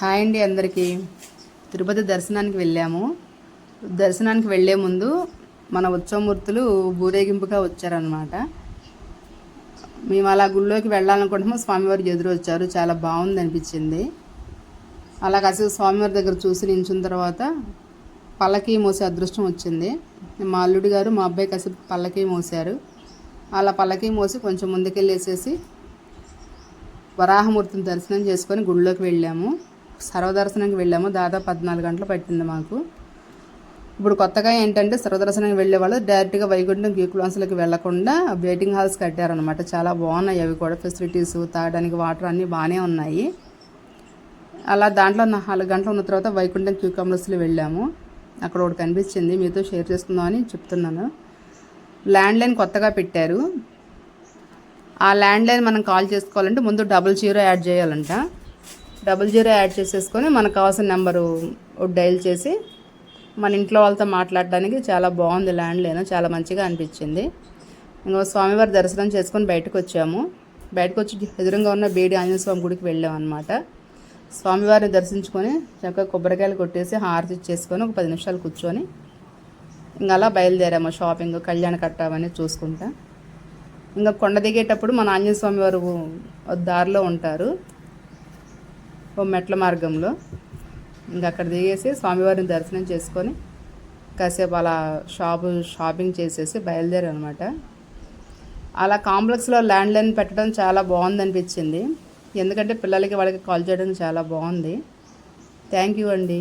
Hi అండి అందరికీ. తిరుపతి దర్శనానికి వెళ్ళాము. దర్శనానికి వెళ్ళే ముందు మన ఉత్సవమూర్తులు ఊరేగింపుగా వచ్చారనమాట మేము అలా గుళ్ళోకి వెళ్ళాలనుకుంటున్నాము. స్వామివారికి ఎదురు వచ్చారు. చాలా బాగుంది అనిపించింది. అలా కాసేపు స్వామివారి దగ్గర చూసి నించున్న తర్వాత పల్లకి మోసే అదృష్టం వచ్చింది. మా అల్లుడి గారు మా అబ్బాయి కాసేపు పల్లకి మోసారు. అలా పల్లకి మోసి కొంచెం ముందుకెళ్ళేసేసి వరాహమూర్తిని దర్శనం చేసుకొని గుడిలోకి వెళ్ళాము. సర్వదర్శనంకి వెళ్ళాము. దాదాపు పద్నాలుగు గంటలు పట్టింది మాకు. ఇప్పుడు కొత్తగా ఏంటంటే సర్వదర్శనానికి వెళ్ళే వాళ్ళు డైరెక్ట్గా వైకుంఠం క్యూ వెళ్ళకుండా వెయిటింగ్ హాల్స్ కట్టారనమాట చాలా బాగున్నాయి అవి కూడా. ఫెసిలిటీస్ తాగడానికి వాటర్ అన్నీ బాగానే ఉన్నాయి. అలా దాంట్లో నాలుగు గంటలు ఉన్న తర్వాత వైకుంఠం క్యూ వెళ్ళాము. అక్కడ ఒకటి కనిపించింది. మీతో షేర్ చేసుకుందామని చెప్తున్నాను. ల్యాండ్ లైన్ కొత్తగా పెట్టారు. ఆ ల్యాండ్ లైన్ మనం కాల్ చేసుకోవాలంటే ముందు డబుల్ జీరో యాడ్ చేయాలంట. డబుల్ జీరో యాడ్ చేసేసుకొని మనకు కావాల్సిన నెంబరు డైల్ చేసి మన ఇంట్లో వాళ్ళతో మాట్లాడడానికి చాలా బాగుంది ల్యాండ్ లైన్ చాలా మంచిగా అనిపించింది. ఇంకా స్వామివారి దర్శనం చేసుకొని బయటకు వచ్చాము. బయటకు వచ్చి ఎదురుగా ఉన్న బేడి ఆంజనేయ స్వామి గుడికి వెళ్ళాం అనమాట స్వామివారిని దర్శించుకొని చక్కగా కొబ్బరికాయలు కొట్టేసి హారతి ఇచ్చేసుకొని ఒక పది నిమిషాలు కూర్చొని ఇంకా అలా బయలుదేరాము షాపింగ్ కళ్యాణ కట్టామని చూసుకుంటా. ఇంకా కొండ దిగేటప్పుడు మన ఆంజనేయ స్వామి వారు దారిలో ఉంటారు. మెట్ల మార్గంలో ఇంకా అక్కడ దిగేసి స్వామివారిని దర్శనం చేసుకొని కాసేపు అలా షాపు షాపింగ్ చేసేసి బయలుదేరనమాట. అలా కాంప్లెక్స్లో ల్యాండ్ లైన్ పెట్టడం చాలా బాగుంది అనిపించింది ఎందుకంటే పిల్లలకి వాళ్ళకి కాల్ చేయడానికి చాలా బాగుంది. థ్యాంక్ యూ అండి.